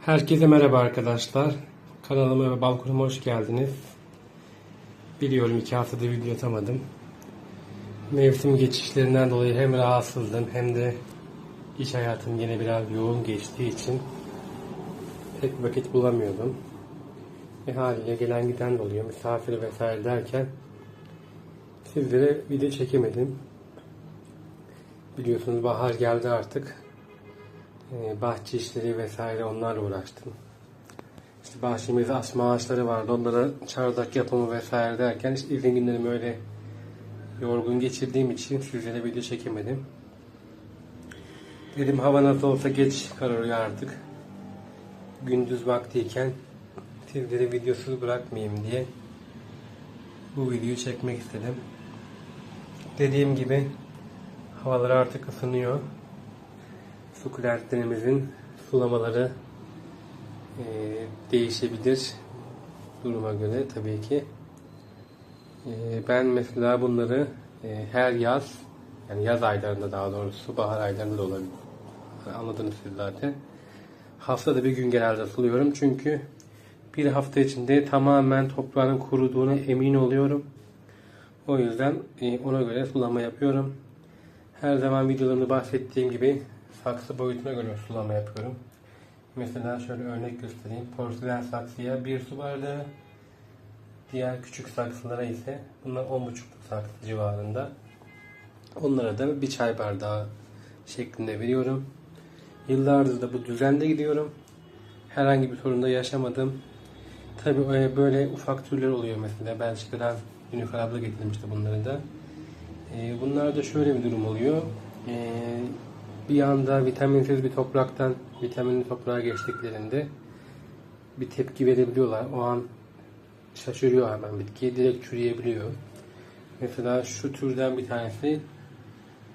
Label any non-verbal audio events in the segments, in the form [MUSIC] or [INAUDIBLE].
Herkese merhaba arkadaşlar. Kanalıma ve balkonuma hoş geldiniz. Biliyorum iki haftadır video atamadım. Mevsim geçişlerinden dolayı hem rahatsızdım hem de iş hayatım yine biraz yoğun geçtiği için pek vakit bulamıyordum. E haliyle gelen giden de oluyor. Misafir vesaire derken sizlere video çekemedim. Biliyorsunuz bahar geldi artık. Ee, bahçe işleri vesaire onlarla uğraştım. İşte bahçemizde asma ağaçları vardı. Onlara çardak yapımı vesaire derken işte izin günlerimi öyle yorgun geçirdiğim için sizlere video çekemedim. Dedim hava nasıl olsa geç kararıyor artık. Gündüz vaktiyken sizleri videosuz bırakmayayım diye bu videoyu çekmek istedim. Dediğim gibi havalar artık ısınıyor sukulentlerimizin sulamaları e, değişebilir duruma göre tabii ki. E, ben mesela bunları e, her yaz yani yaz aylarında daha doğrusu bahar aylarında da olabilir. Anladınız siz zaten. Haftada bir gün genelde suluyorum çünkü bir hafta içinde tamamen toprağın kuruduğuna emin oluyorum. O yüzden e, ona göre sulama yapıyorum. Her zaman videolarımda bahsettiğim gibi saksı boyutuna göre sulama yapıyorum. Mesela şöyle örnek göstereyim. Porselen saksıya bir su bardağı, diğer küçük saksılara ise bunlar 10,5 saksı civarında. Onlara da bir çay bardağı şeklinde veriyorum. Yıllardır da bu düzende gidiyorum. Herhangi bir sorunda yaşamadım. Tabi böyle ufak türler oluyor mesela. Belçika'dan Nilüfer abla getirmişti bunları da. Ee, Bunlarda şöyle bir durum oluyor. Bir anda vitaminsiz bir topraktan vitaminli toprağa geçtiklerinde bir tepki verebiliyorlar. O an şaşırıyor hemen bitki. Direkt çürüyebiliyor. Mesela şu türden bir tanesi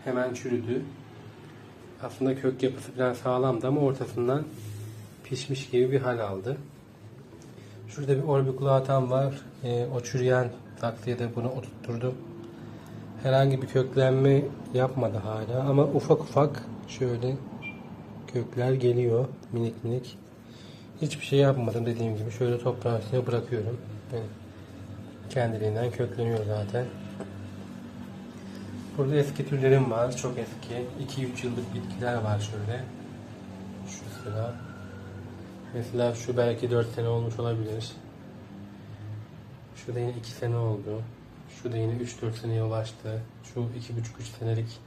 hemen çürüdü. Aslında kök yapısı falan sağlamdı ama ortasından pişmiş gibi bir hal aldı. Şurada bir orbiculatam var. Ee, o çürüyen saksıya da bunu oturtturdum. Herhangi bir köklenme yapmadı hala ama ufak ufak şöyle kökler geliyor minik minik. Hiçbir şey yapmadım dediğim gibi şöyle toprağın üstüne bırakıyorum. Yani kendiliğinden kökleniyor zaten. Burada eski türlerim var. Çok eski. 2-3 yıllık bitkiler var şöyle. Şu sıra. Mesela şu belki 4 sene olmuş olabilir. Şurada yine 2 sene oldu. Şu da yine 3-4 seneye ulaştı. Şu 2,5-3 senelik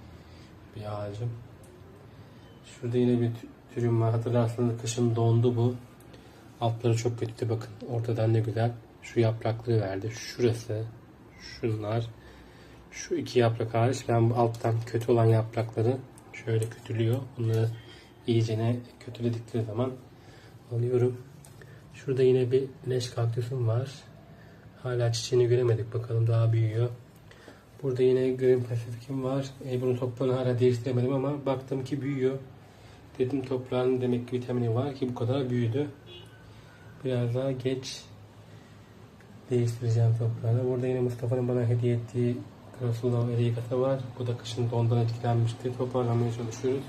bir ağacım. Şurada yine bir türüm var. Hatırlarsanız kışın dondu bu. Altları çok kötüydü bakın. Ortadan ne güzel. Şu yaprakları verdi. Şurası. Şunlar. Şu iki yaprak hariç ben bu alttan kötü olan yaprakları şöyle kötülüyor. Bunları iyicene kötüledikleri zaman alıyorum. Şurada yine bir leş kaktüsüm var. Hala çiçeğini göremedik. Bakalım daha büyüyor. Burada yine Green Pacific'im var. E, bunun toprağını hala değiştiremedim ama baktım ki büyüyor. Dedim toprağın demek ki vitamini var ki bu kadar büyüdü. Biraz daha geç değiştireceğim toprağını. Burada yine Mustafa'nın bana hediye ettiği Crossover Erikata var. Bu da kışın dondan etkilenmişti. Toparlamaya çalışıyoruz.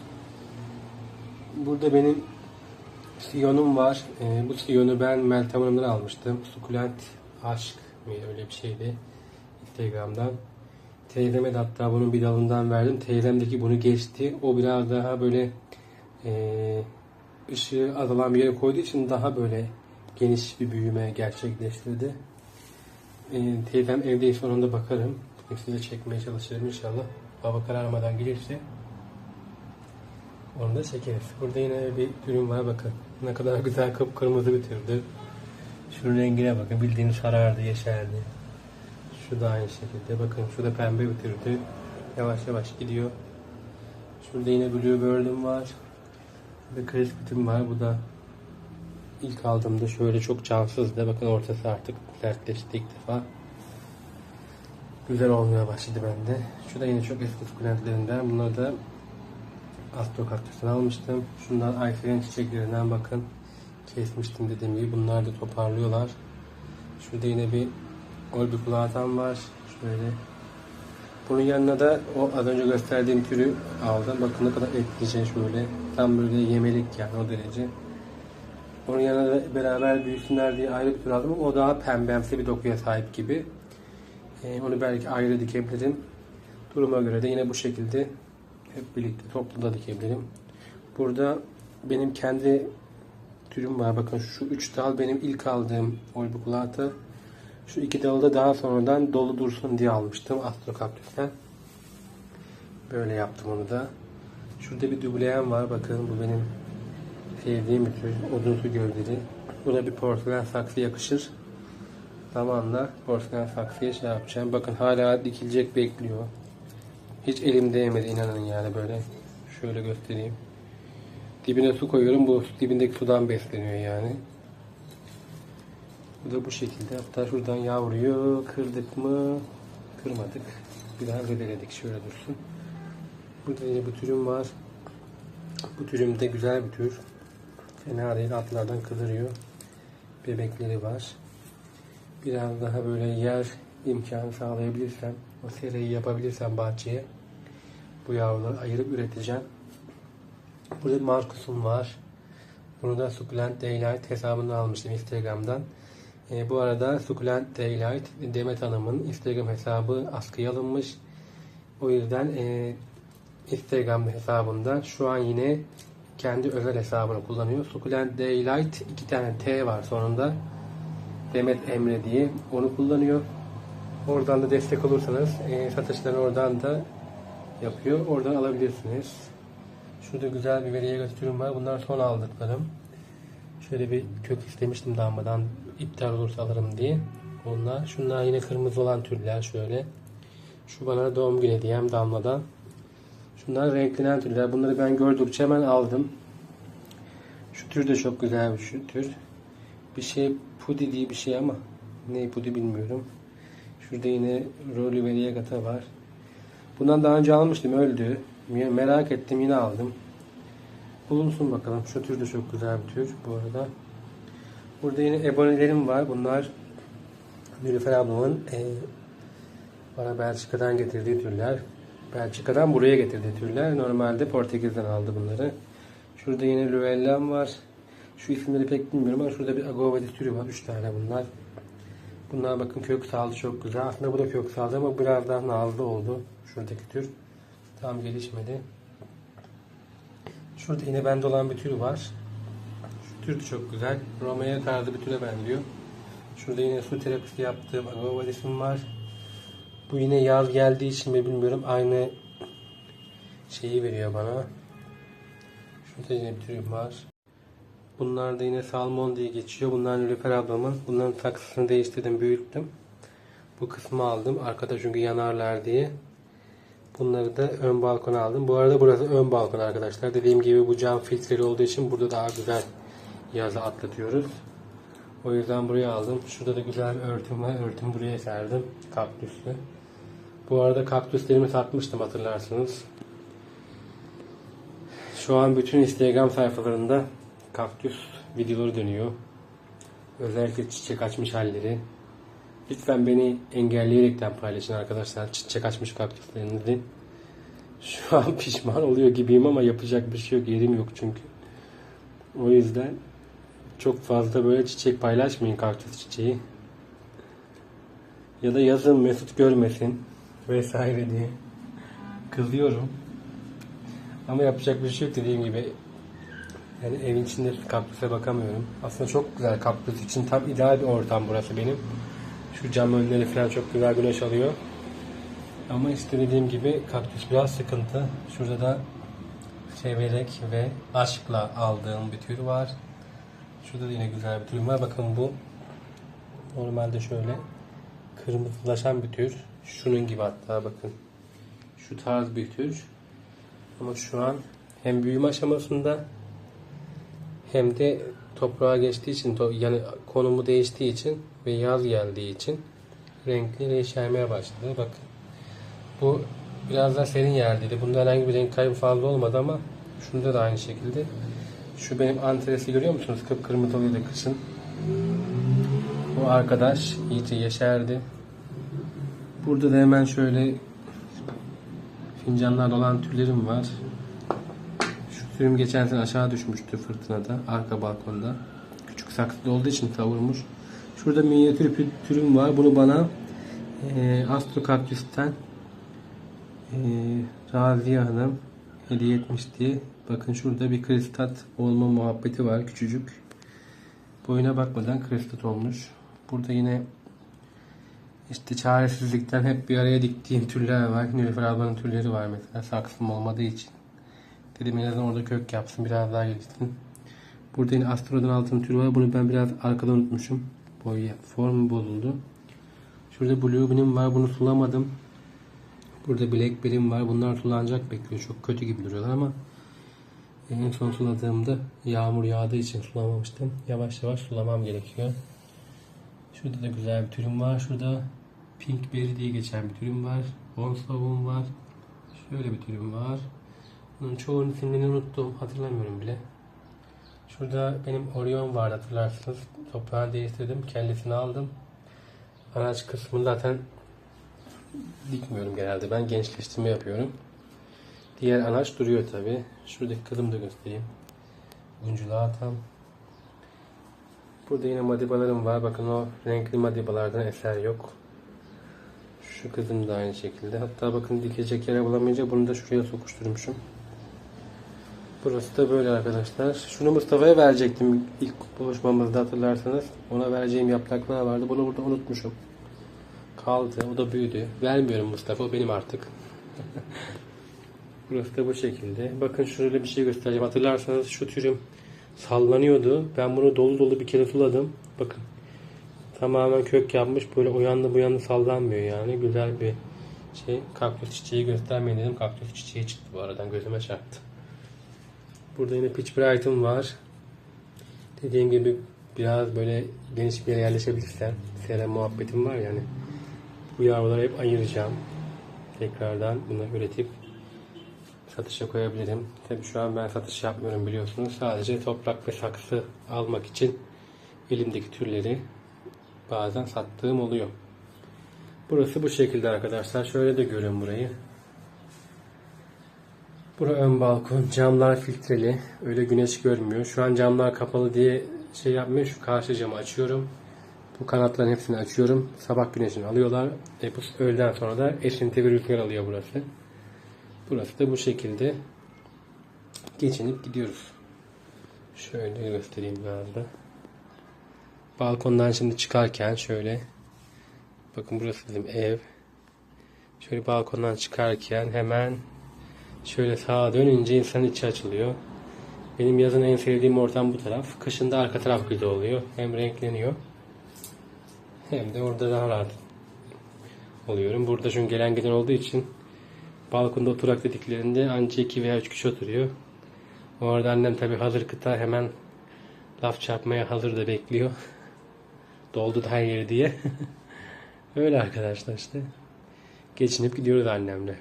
Burada benim siyonum var. E, bu siyonu ben Meltem Hanım'dan almıştım. Sukulent aşk mı öyle bir şeydi. Instagram'dan. Teyzeme de hatta bunun bir dalından verdim. Teyzemdeki bunu geçti. O biraz daha böyle e, ışığı azalan bir yere koyduğu için daha böyle geniş bir büyüme gerçekleştirdi. E, teyzem evdeyse onun da bakarım. Size çekmeye çalışırım inşallah. Hava kararmadan gelirse onu da çekeriz. Burada yine bir ürün var bakın. Ne kadar güzel kıpkırmızı bir türdü. Şunun rengine bakın. Bildiğiniz sarardı, yeşerdi. Şu da aynı şekilde. Bakın şurada pembe bir türdü. Yavaş yavaş gidiyor. Şurada yine Bluebird'üm var. Burada Crispit'im var. Bu da ilk aldığımda şöyle çok cansızdı. Bakın ortası artık sertleşti ilk defa. Güzel olmaya başladı bende. Şu da yine çok eski sukulentlerinden. Bunları da Astrokaktüs'ten almıştım. Şunlar Ayfer'in çiçeklerinden bakın. Kesmiştim dediğim gibi. Bunlar da toparlıyorlar. Şurada yine bir orbiculatam var. Şöyle. Bunun yanına da o az önce gösterdiğim türü aldım. Bakın ne kadar etlice şöyle. Tam böyle yemelik yani o derece. Onun yanına da beraber büyüsünler diye ayrı bir tür aldım o daha pembemsi bir dokuya sahip gibi. Ee, onu belki ayrı dikebilirim. Duruma göre de yine bu şekilde hep birlikte toplu da dikebilirim. Burada benim kendi türüm var. Bakın şu üç dal benim ilk aldığım Olbiculata. Şu iki dalı da daha sonradan dolu dursun diye almıştım Astrocampus'ten. Böyle yaptım onu da. Şurada bir dubleyen var. Bakın bu benim sevdiğim bir tür. Odunsu gövdeli. Buna bir porselen saksı yakışır. Zamanla porselen saksıya şey yapacağım. Bakın hala dikilecek bekliyor. Hiç elim değmedi inanın yani böyle. Şöyle göstereyim. Dibine su koyuyorum. Bu dibindeki sudan besleniyor yani. Bu da bu şekilde. Hatta şuradan yavruyu kırdık mı? Kırmadık. Biraz zedeledik. Şöyle dursun. Burada yine bu türüm var. Bu türüm de güzel bir tür. Fena değil. Atlardan kıldırıyor. Bebekleri var. Biraz daha böyle yer imkanı sağlayabilirsem, o seriyi yapabilirsem bahçeye bu yavruları ayırıp üreteceğim. Burada Markus'um var. Bunu da Succulent Daylight hesabını almıştım Instagram'dan. E, bu arada Succulent Daylight Demet Hanım'ın Instagram hesabı askıya alınmış. O yüzden e, Instagram hesabında şu an yine kendi özel hesabını kullanıyor. Succulent Daylight iki tane T var sonunda. Demet Emre diye onu kullanıyor. Oradan da destek olursanız e, satışlarını oradan da yapıyor. Oradan alabilirsiniz. Şurada güzel bir veriye götürüm var. Bunlar son aldıklarım. Şöyle bir kök istemiştim damladan iptal olursa alırım diye. Onlar. Şunlar yine kırmızı olan türler şöyle. Şu bana doğum günü hediyem damladan. Şunlar renklenen türler. Bunları ben gördükçe hemen aldım. Şu tür de çok güzel bir şu tür. Bir şey pudi diye bir şey ama ne pudi bilmiyorum. Şurada yine rolü variegata var. Bundan daha önce almıştım öldü. Merak ettim yine aldım. Bulunsun bakalım. Şu tür de çok güzel bir tür bu arada. Burada yine ebonelerim var. Bunlar Nilüfer ablamın e, bana Belçika'dan getirdiği türler. Belçika'dan buraya getirdiği türler. Normalde Portekiz'den aldı bunları. Şurada yine Luellam var. Şu isimleri pek bilmiyorum ama şurada bir Agovadis türü var. Üç tane bunlar. Bunlar bakın kök saldı çok güzel. Aslında bu da kök saldı ama biraz daha nazlı oldu. Şuradaki tür. Tam gelişmedi. Şurada yine bende olan bir tür var. De çok güzel. Romeo tarzı bir türe benziyor. Şurada yine su terapisi yaptığım Agovadis'im var. Bu yine yaz geldiği için mi bilmiyorum. Aynı şeyi veriyor bana. Şurada yine bir türüm var. Bunlar da yine salmon diye geçiyor. Bunlar Nilüfer ablamın. Bunların saksısını değiştirdim, büyüttüm. Bu kısmı aldım. Arkada çünkü yanarlar diye. Bunları da ön balkona aldım. Bu arada burası ön balkon arkadaşlar. Dediğim gibi bu cam filtreli olduğu için burada daha güzel yazı atlatıyoruz. O yüzden buraya aldım. Şurada da güzel örtüm var. Örtümü buraya serdim. Kaktüslü. Bu arada kaktüslerimi satmıştım hatırlarsınız. Şu an bütün Instagram sayfalarında kaktüs videoları dönüyor. Özellikle çiçek açmış halleri. Lütfen beni engelleyerekten paylaşın arkadaşlar. Çiçek açmış kaktüslerinizi. Şu an [LAUGHS] pişman oluyor gibiyim ama yapacak bir şey yok. Yerim yok çünkü. O yüzden çok fazla böyle çiçek paylaşmayın kaktüs çiçeği. Ya da yazın Mesut görmesin vesaire diye. Kızıyorum. Ama yapacak bir şey yok dediğim gibi. Yani evin içinde kaktüse bakamıyorum. Aslında çok güzel kaktüs için tam ideal bir ortam burası benim. Şu cam önleri falan çok güzel güneş alıyor. Ama işte dediğim gibi kaktüs biraz sıkıntı. Şurada da severek ve aşkla aldığım bir tür var. Şurada da yine güzel bir tür var. Bakın bu normalde şöyle kırmızılaşan bir tür. Şunun gibi hatta bakın. Şu tarz bir tür. Ama şu an hem büyüme aşamasında hem de toprağa geçtiği için yani konumu değiştiği için ve yaz geldiği için renkleri yeşermeye başladı. Bakın. Bu biraz daha serin yerdeydi. Bunda herhangi bir renk kaybı fazla olmadı ama şunda da aynı şekilde. Şu benim antresi görüyor musunuz? Kıpkırmızı oluyordu kışın. Bu arkadaş iyice yeşerdi. Burada da hemen şöyle fincanlar olan türlerim var. Şu türüm geçen sene aşağı düşmüştü fırtınada, arka balkonda. Küçük saksıda olduğu için savurmuş. Şurada minyatür bir türüm var. Bunu bana e, Astro e, Raziye Hanım hediye etmişti. Bakın şurada bir kristat olma muhabbeti var. Küçücük. Boyuna bakmadan kristat olmuş. Burada yine işte çaresizlikten hep bir araya diktiğim türler var. Nilüfer ablanın türleri var mesela. Saksım olmadığı için. Dedim en azından orada kök yapsın. Biraz daha gelişsin. Burada yine Astro'dan altın türü var. Bunu ben biraz arkada unutmuşum. Boy formu bozuldu. Şurada Blue Beam var. Bunu sulamadım. Burada Blackberry'm var. Bunlar sulanacak bekliyor. Çok kötü gibi duruyorlar ama en son suladığımda yağmur yağdığı için sulamamıştım. Yavaş yavaş sulamam gerekiyor. Şurada da güzel bir türüm var. Şurada Pink Berry diye geçen bir türüm var. Bonslavum var. Şöyle bir türüm var. Bunun çoğunun isimlerini unuttum. Hatırlamıyorum bile. Şurada benim Orion vardı hatırlarsınız. Toprağını değiştirdim. Kellesini aldım. Araç kısmını zaten dikmiyorum genelde. Ben gençleştirme yapıyorum. Diğer anaç duruyor tabi. Şuradaki kızımı da göstereyim. Unculuğa tam. Burada yine madibalarım var. Bakın o renkli madibalardan eser yok. Şu kızım da aynı şekilde. Hatta bakın dikecek yere bulamayınca bunu da şuraya sokuşturmuşum. Burası da böyle arkadaşlar. Şunu Mustafa'ya verecektim ilk buluşmamızda hatırlarsanız. Ona vereceğim yapraklar vardı. Bunu burada unutmuşum. Kaldı. O da büyüdü. Vermiyorum Mustafa. O benim artık. [LAUGHS] Burası da bu şekilde. Bakın şöyle bir şey göstereceğim. Hatırlarsanız şu türüm sallanıyordu. Ben bunu dolu dolu bir kere suladım. Bakın. Tamamen kök yapmış. Böyle o yandı bu yandı sallanmıyor yani. Güzel bir şey. Kaktüs çiçeği göstermeyin dedim. Kaktüs çiçeği çıktı bu aradan. Gözüme çarptı. Burada yine Pitch Bright'ım var. Dediğim gibi biraz böyle geniş bir yere yerleşebilirsem sera muhabbetim var yani. Bu yavruları hep ayıracağım. Tekrardan bunu üretip satışa koyabilirim. Tabii şu an ben satış yapmıyorum biliyorsunuz. Sadece toprak ve saksı almak için elimdeki türleri bazen sattığım oluyor. Burası bu şekilde arkadaşlar. Şöyle de görün burayı. Bura ön balkon. Camlar filtreli. Öyle güneş görmüyor. Şu an camlar kapalı diye şey yapmıyor. Şu karşı camı açıyorum. Bu kanatların hepsini açıyorum. Sabah güneşini alıyorlar. E bu öğleden sonra da esinti ve rüzgar alıyor burası. Burası da bu şekilde geçinip gidiyoruz. Şöyle göstereyim biraz da. Balkondan şimdi çıkarken şöyle bakın burası bizim ev. Şöyle balkondan çıkarken hemen şöyle sağa dönünce insanın içi açılıyor. Benim yazın en sevdiğim ortam bu taraf. Kışın da arka taraf güzel oluyor. Hem renkleniyor. Hem de orada daha rahat oluyorum. Burada çünkü gelen giden olduğu için balkonda oturak dediklerinde anca 2 veya 3 kişi oturuyor. Orada annem tabi hazır kıta hemen laf çarpmaya hazır da bekliyor. [LAUGHS] Doldu da her yeri diye. [LAUGHS] Öyle arkadaşlar işte. Geçinip gidiyoruz annemle.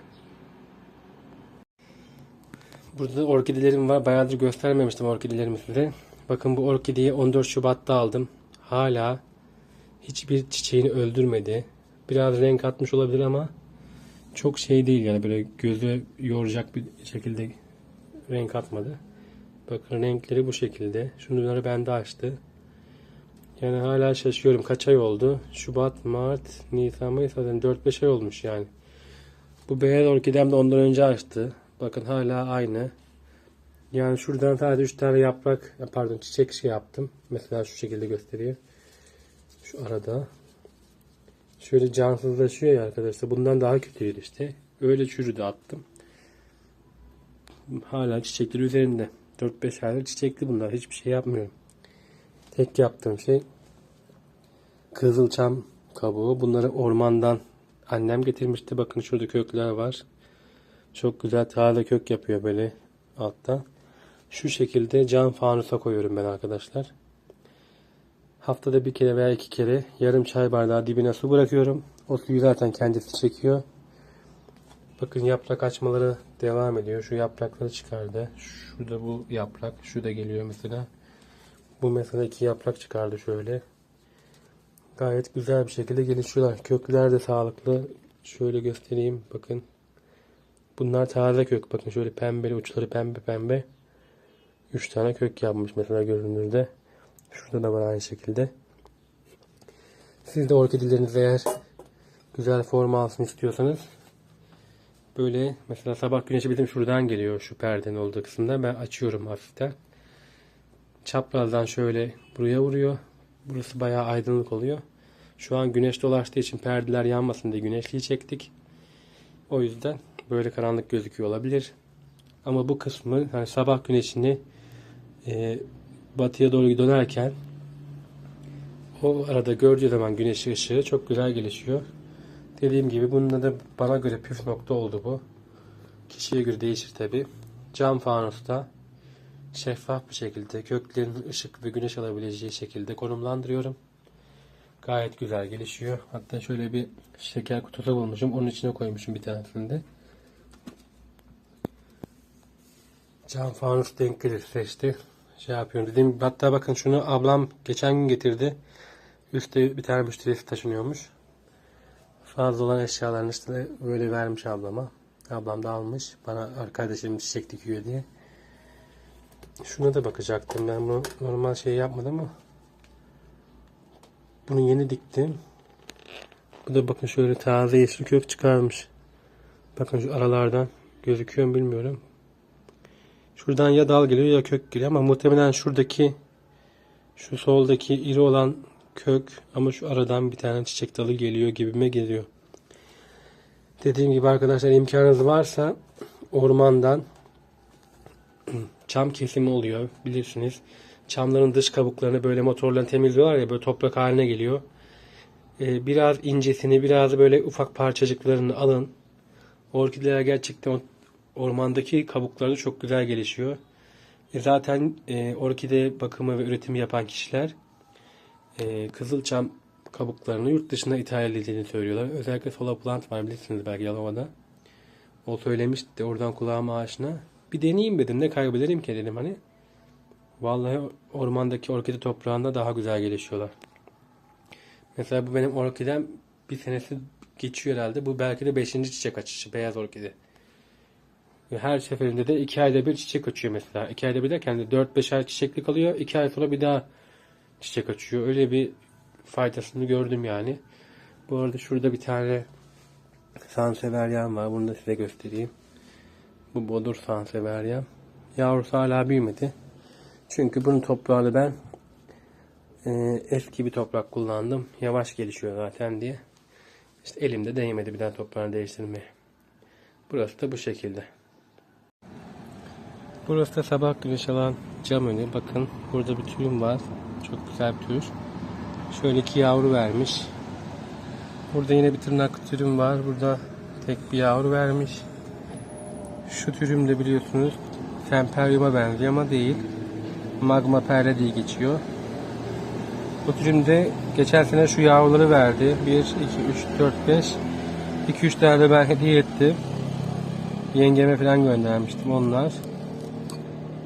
Burada orkidelerim var. Bayağıdır göstermemiştim orkidelerimi size. Bakın bu orkideyi 14 Şubat'ta aldım. Hala hiçbir çiçeğini öldürmedi. Biraz renk atmış olabilir ama çok şey değil yani böyle gözü yoracak bir şekilde renk atmadı. Bakın renkleri bu şekilde. Şunları bende açtı. Yani hala şaşıyorum. Kaç ay oldu? Şubat, Mart, Nisan, Mayıs zaten 4-5 ay olmuş yani. Bu beyaz orkidem de ondan önce açtı. Bakın hala aynı. Yani şuradan sadece 3 tane yaprak, pardon çiçek şey yaptım. Mesela şu şekilde gösteriyor. Şu arada. Şöyle cansızlaşıyor ya arkadaşlar. Bundan daha kötüydü işte. Öyle çürüdü attım. Hala çiçekleri üzerinde. 4-5 aydır çiçekli bunlar. Hiçbir şey yapmıyorum. Tek yaptığım şey kızılçam kabuğu. Bunları ormandan annem getirmişti. Bakın şurada kökler var. Çok güzel taze kök yapıyor böyle altta. Şu şekilde cam fanusa koyuyorum ben arkadaşlar. Haftada bir kere veya iki kere yarım çay bardağı dibine su bırakıyorum. O suyu zaten kendisi çekiyor. Bakın yaprak açmaları devam ediyor. Şu yaprakları çıkardı. Şurada bu yaprak. Şu da geliyor mesela. Bu mesela iki yaprak çıkardı şöyle. Gayet güzel bir şekilde gelişiyorlar. Kökler de sağlıklı. Şöyle göstereyim. Bakın. Bunlar taze kök. Bakın şöyle pembeli uçları pembe pembe. 3 tane kök yapmış mesela görünürde. Şurada da var aynı şekilde. Siz de orkidelerinize eğer güzel form alsın istiyorsanız böyle mesela sabah güneşi bizim şuradan geliyor şu perdenin olduğu kısımda. Ben açıyorum hafiften. Çaprazdan şöyle buraya vuruyor. Burası bayağı aydınlık oluyor. Şu an güneş dolaştığı için perdeler yanmasın diye güneşliği çektik. O yüzden böyle karanlık gözüküyor olabilir. Ama bu kısmı hani sabah güneşini e, batıya doğru dönerken o arada gördüğü zaman güneş ışığı çok güzel gelişiyor. Dediğim gibi bunda da bana göre püf nokta oldu bu. Kişiye göre değişir tabi. Cam fanusta şeffaf bir şekilde köklerin ışık ve güneş alabileceği şekilde konumlandırıyorum. Gayet güzel gelişiyor. Hatta şöyle bir şeker kutusu bulmuşum. Onun içine koymuşum bir tanesini de. Cam fanus denk gelir seçti. Şey yapıyorum. Dediğim gibi hatta bakın şunu ablam geçen gün getirdi. Üstte bir tane müşterisi taşınıyormuş. Fazla olan eşyalarını işte böyle vermiş ablama. Ablam da almış. Bana arkadaşım çiçek dikiyor diye. Şuna da bakacaktım. Ben bunu normal şey yapmadım ama bunu yeni diktim. Bu da bakın şöyle taze yeşil kök çıkarmış. Bakın şu aralardan gözüküyor mu bilmiyorum. Şuradan ya dal geliyor ya kök geliyor ama muhtemelen şuradaki şu soldaki iri olan kök ama şu aradan bir tane çiçek dalı geliyor gibime geliyor. Dediğim gibi arkadaşlar imkanınız varsa ormandan [CLEARS THROAT] çam kesimi oluyor bilirsiniz. Çamların dış kabuklarını böyle motorla temizliyorlar ya böyle toprak haline geliyor. Ee, biraz incesini biraz böyle ufak parçacıklarını alın. Orkideler gerçekten ormandaki kabukları çok güzel gelişiyor. E zaten e, orkide bakımı ve üretimi yapan kişiler e, kızılçam kabuklarını yurt dışına ithal edildiğini söylüyorlar. Özellikle Sola Plant var bilirsiniz belki Yalova'da. O söylemişti oradan kulağıma aşina. Bir deneyeyim dedim ne kaybederim ki dedim hani. Vallahi ormandaki orkide toprağında daha güzel gelişiyorlar. Mesela bu benim orkidem bir senesi geçiyor herhalde. Bu belki de 5. çiçek açışı beyaz orkide. Her seferinde de 2 ayda bir çiçek açıyor mesela. 2 ayda bir derken de 4-5 ay çiçeklik alıyor. 2 ay sonra bir daha çiçek açıyor. Öyle bir faydasını gördüm yani. Bu arada şurada bir tane Sanseverian var. Bunu da size göstereyim. Bu Bodur Sanseverian. Yavrusu hala büyümedi. Çünkü bunun toprağını ben e, eski bir toprak kullandım. Yavaş gelişiyor zaten diye. İşte elimde değmedi bir daha toprağını değiştirmeye. Burası da bu şekilde. Burası da sabah güneş alan cam önü. Bakın burada bir türüm var. Çok güzel bir tür. Şöyle iki yavru vermiş. Burada yine bir tırnak türüm var. Burada tek bir yavru vermiş. Şu türüm de biliyorsunuz Temperyum'a benziyor ama değil. Magma perle diye geçiyor. Bu türümde geçen sene şu yavruları verdi. 1, 2, 3, 4, 5. 2-3 tane de ben hediye ettim. Yengeme falan göndermiştim onlar.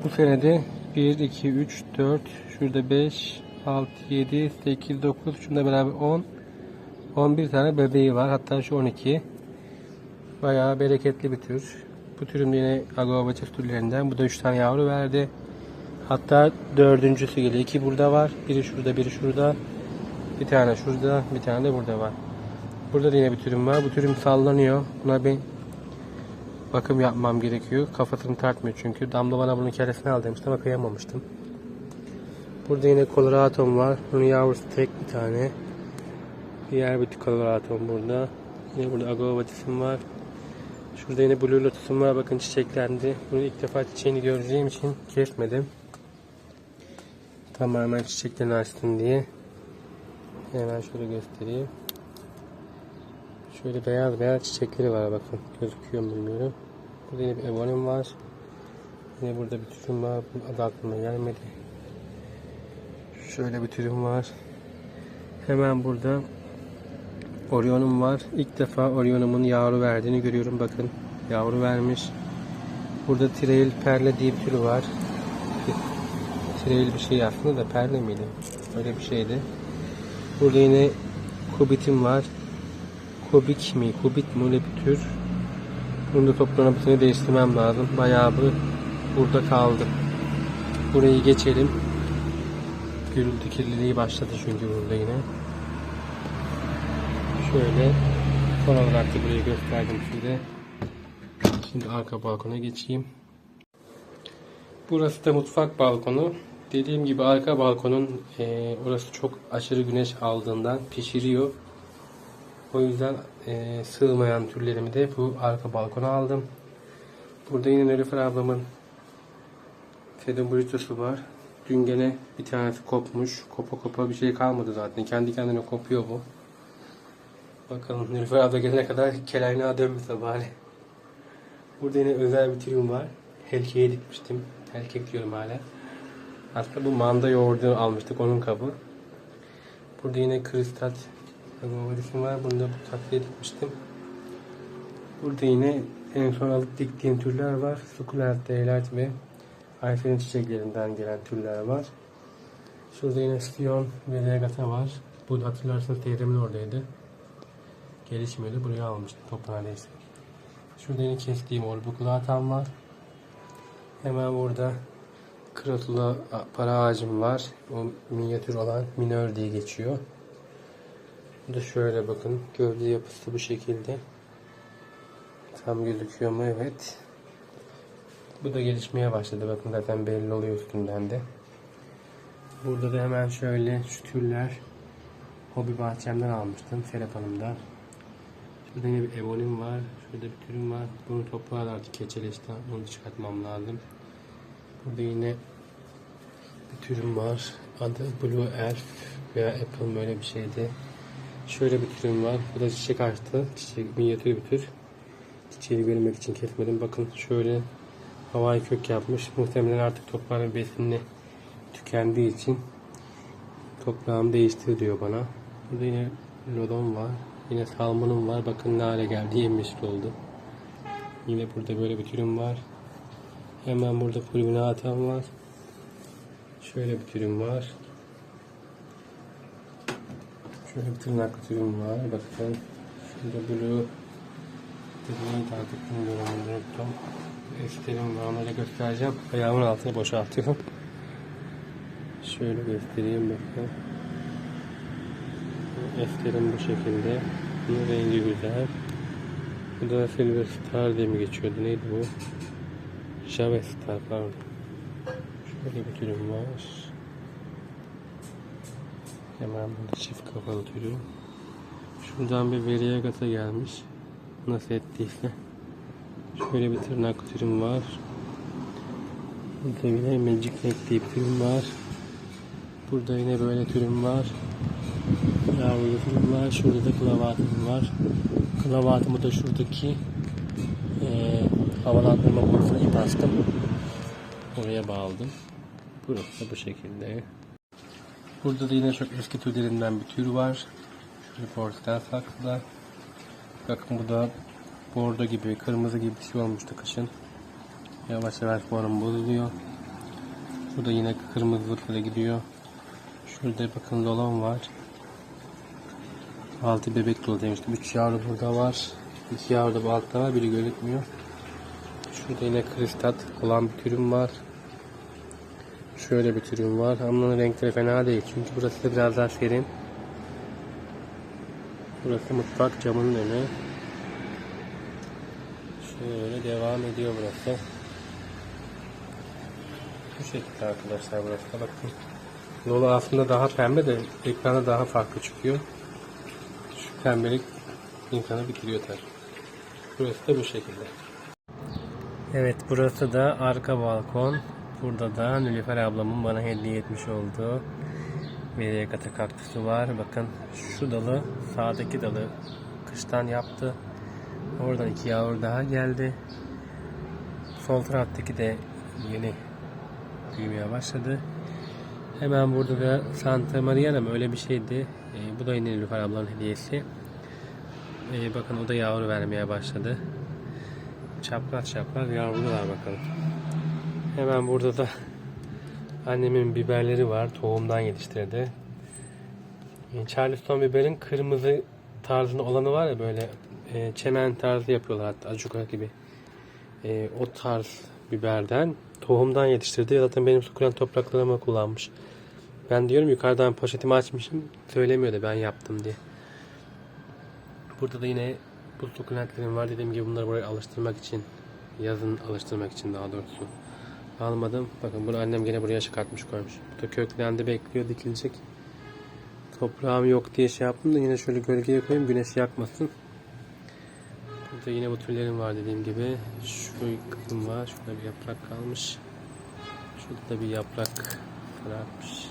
Bu senede 1, 2, 3, 4, şurada 5, 6, 7, 8, 9, şunda beraber 10, 11 tane bebeği var. Hatta şu 12. Bayağı bereketli bir tür. Bu türüm de yine Agavaçes türlerinden. Bu da 3 tane yavru verdi. Hatta dördüncüsü geliyor. İki burada var. Biri şurada, biri şurada. Bir tane şurada, bir tane de burada var. Burada da yine bir türüm var. Bu türüm sallanıyor. Buna ben bakım yapmam gerekiyor. Kafasını tartmıyor çünkü. Damla bana bunun kellesini al demişti ama kıyamamıştım. Burada yine Colorado'm var. Bunun yavrusu tek bir tane. Diğer bir Colorado'm burada. Yine burada Agavatis'im var. Şurada yine Blue Lotus'um var. Bakın çiçeklendi. Bunu ilk defa çiçeğini göreceğim için kesmedim. Tamamen çiçeklerini açtım diye. Hemen şöyle göstereyim. Şöyle beyaz beyaz çiçekleri var bakın. Gözüküyor mu bilmiyorum. Burada yine bir ebonim var. Yine burada bir türüm var. Bu adı aklıma gelmedi. Şöyle bir türüm var. Hemen burada Orion'um var. İlk defa Orion'umun yavru verdiğini görüyorum. Bakın yavru vermiş. Burada Trail Perle diye bir türü var. Trail bir şey aslında da perle miydi? Öyle bir şeydi. Burada yine Kubit'im var. Kubik mi? Kubit mi? Öyle bir tür. Bunu da toprağına bir değiştirmem lazım. Bayağı bir burada kaldı. Burayı geçelim. Gürültü kirliliği başladı çünkü burada yine. Şöyle son olarak da burayı gösterdim size. Şimdi arka balkona geçeyim. Burası da mutfak balkonu. Dediğim gibi arka balkonun e, orası çok aşırı güneş aldığından pişiriyor. O yüzden e, sığmayan türlerimi de bu arka balkona aldım. Burada yine Nilüfer ablamın Fedon burritosu var. Dün gene bir tanesi kopmuş. Kopa kopa bir şey kalmadı zaten. Kendi kendine kopuyor bu. Bakalım Nilüfer abla gelene kadar kelayna dönmese bari. Burada yine özel bir türüm var. Helkeye dikmiştim. Helkek diyorum hala. Aslında bu manda yoğurdu almıştık onun kabı. Burada yine kristal Gomarisim var. Bunu da bu tatlıya dikmiştim. Burada yine en son alıp diktiğim türler var. Sukulent, daylight ve Ayfer'in çiçeklerinden gelen türler var. Şurada yine Spion ve Legata var. Bu hatırlarsanız teyzemin oradaydı. Gelişmedi. Buraya almıştım tophanedeyse. Şurada yine kestiğim orbukulatan var. Hemen burada Kratula para ağacım var. O minyatür olan minör diye geçiyor. Bu da şöyle bakın. Gövde yapısı bu şekilde. Tam gözüküyor mu? Evet. Bu da gelişmeye başladı. Bakın zaten belli oluyor üstünden de. Burada da hemen şöyle şu türler hobi bahçemden almıştım. Serap Hanım'dan. Şurada yine bir ebonim var. Şurada bir türüm var. Bunu toprağa artık keçeleşti. Onu çıkartmam lazım. Burada yine bir türüm var. Adı Blue Elf veya Apple böyle bir şeydi. Şöyle bir türüm var. Bu da çiçek açtı. Çiçek minyatür bir tür. Çiçeği görmek için kesmedim. Bakın şöyle havai kök yapmış. Muhtemelen artık toprağın besinini tükendiği için toprağımı değiştir diyor bana. Burada yine lodon var. Yine salmonum var. Bakın ne hale geldi. Yemyeşil oldu. Yine burada böyle bir türüm var. Hemen burada fulminatam var. Şöyle bir türüm var. Şöyle bir tırnaklı türüm var. Bakın. Şurada blue Dediğini takip bilmiyorum. Unuttum. Esterim var. Onları göstereceğim. Ayağımın altını boşaltıyorum. Şöyle göstereyim bakın. Esterim bu şekilde. Bunun rengi güzel. Bu da Silver Star diye mi geçiyordu? Neydi bu? Java Star pardon. Şöyle bir türüm var. Hemen burada çift kafalı türü. Şuradan bir veriye gata gelmiş. Nasıl ettiyse. Şöyle bir tırnak türüm var. Burada yine Magic Neck bir türüm var. Burada yine böyle türüm var. Yavru türüm var. Şurada da klavatım var. Klavatımı da şuradaki eee havalandırma borusuna ip astım. Oraya bağladım. Burası da bu şekilde. Burada da yine çok eski türlerinden bir tür var. Şöyle porselen saksıda. Bakın bu da bordo gibi, kırmızı gibi bir şey olmuştu kışın. Yavaş yavaş form bozuluyor. Şurada yine kırmızılıkla gidiyor. Şurada bakın dolon var. 6 bebek dolu demiştim. 3 yavru burada var. 2 yavru da altta var. Biri gözükmüyor. Şurada yine kristat olan bir türüm var. Şöyle bir türüm var. Ama renkleri fena değil. Çünkü burası da biraz daha serin. Burası mutfak camının önü. Şöyle devam ediyor burası. Bu şekilde arkadaşlar burası da bakın. Yolu aslında daha pembe de ekranda daha farklı çıkıyor. Şu pembelik insanı bitiriyor tabii. Burası da bu şekilde. Evet burası da arka balkon. Burada da Nilüfer ablamın bana hediye etmiş olduğu Veriye kata kaktüsü var. Bakın şu dalı sağdaki dalı kıştan yaptı. Oradan iki yavru daha geldi. Sol taraftaki de yeni büyümeye başladı. Hemen burada da Santa Mariana mı öyle bir şeydi. Ee, bu da yine Nilüfer ablanın hediyesi. Ee, bakın o da yavru vermeye başladı. Çapraz çapraz yavrular bakalım. Hemen burada da annemin biberleri var. Tohumdan yetiştirdi. Ee, Charleston biberin kırmızı tarzında olanı var ya böyle e, çemen tarzı yapıyorlar hatta acuka gibi. E, o tarz biberden tohumdan yetiştirdi. Zaten benim sukulent topraklarıma kullanmış. Ben diyorum yukarıdan poşetimi açmışım. Söylemiyor da ben yaptım diye. Burada da yine bu sukulentlerim var. Dediğim gibi bunları buraya alıştırmak için. Yazın alıştırmak için daha doğrusu. Almadım. Bakın bunu annem gene buraya çıkartmış koymuş. Bu da köklendi bekliyor dikilecek. Toprağım yok diye şey yaptım da yine şöyle gölgeye koyayım güneş yakmasın. Burada yine bu türlerim var dediğim gibi. Şu kısım var. Şurada bir yaprak kalmış. Şurada da bir yaprak sararmış.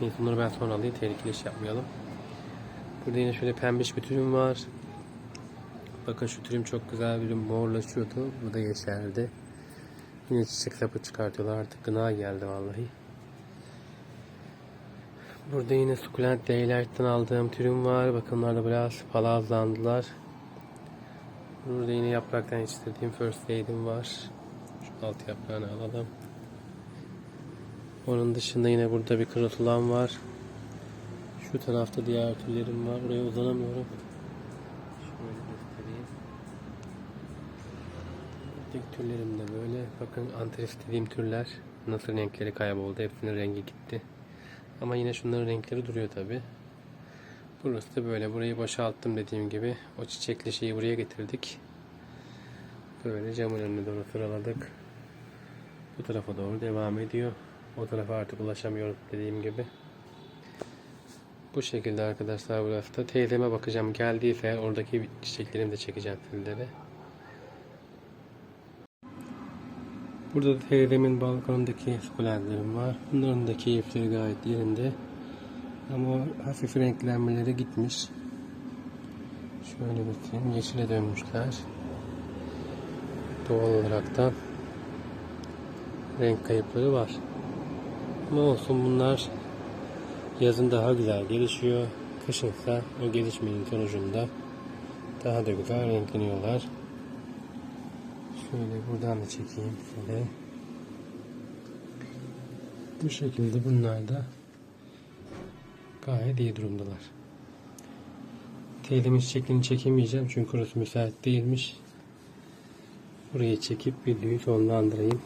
Neyse bunları ben sonra alayım. Tehlikeli iş yapmayalım. Burada yine şöyle pembiş bir türüm var. Bakın şu türüm çok güzel bir morlaşıyordu. Bu da yeşerdi. Yine çiçek sapı çıkartıyorlar. Artık gına geldi vallahi. Burada yine sukulent daylight'tan aldığım türüm var. Bakın da biraz palazlandılar. Burada yine yapraktan yetiştirdiğim first aid'im var. Şu alt yaprağını alalım. Onun dışında yine burada bir krotulan var. Şu tarafta diğer türlerim var. Oraya uzanamıyorum. Şöyle türlerim de böyle. Bakın antref dediğim türler. Nasıl renkleri kayboldu. Hepsinin rengi gitti. Ama yine şunların renkleri duruyor tabi. Burası da böyle. Burayı boşalttım dediğim gibi. O çiçekli şeyi buraya getirdik. Böyle camın önüne doğru sıraladık. Bu tarafa doğru devam ediyor. O tarafa artık ulaşamıyorum dediğim gibi. Bu şekilde arkadaşlar burası da. Teyzeme bakacağım. Geldiyse oradaki çiçeklerimi de çekeceğim sizlere. Burada da teyzemin balkonundaki sukulentlerim var. Bunların da keyifleri gayet yerinde. Ama hafif renklenmeleri gitmiş. Şöyle bakayım. Yeşile dönmüşler. Doğal olaraktan renk kayıpları var. Ama olsun bunlar yazın daha güzel gelişiyor. Kışınsa o gelişmenin sonucunda daha da güzel renkleniyorlar. Şöyle buradan da çekeyim size. Bu şekilde bunlar da gayet iyi durumdalar. Teyzemin çiçeklerini çekemeyeceğim çünkü orası müsait değilmiş. Burayı çekip videoyu sonlandırayım.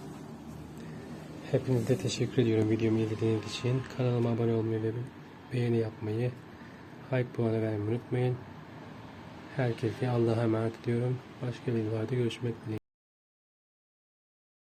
Hepinize teşekkür ediyorum videomu izlediğiniz için. Kanalıma abone olmayı ve beğeni yapmayı, like puanı vermeyi unutmayın. Herkese Allah'a emanet ediyorum. Başka bir videoda görüşmek dileğiyle.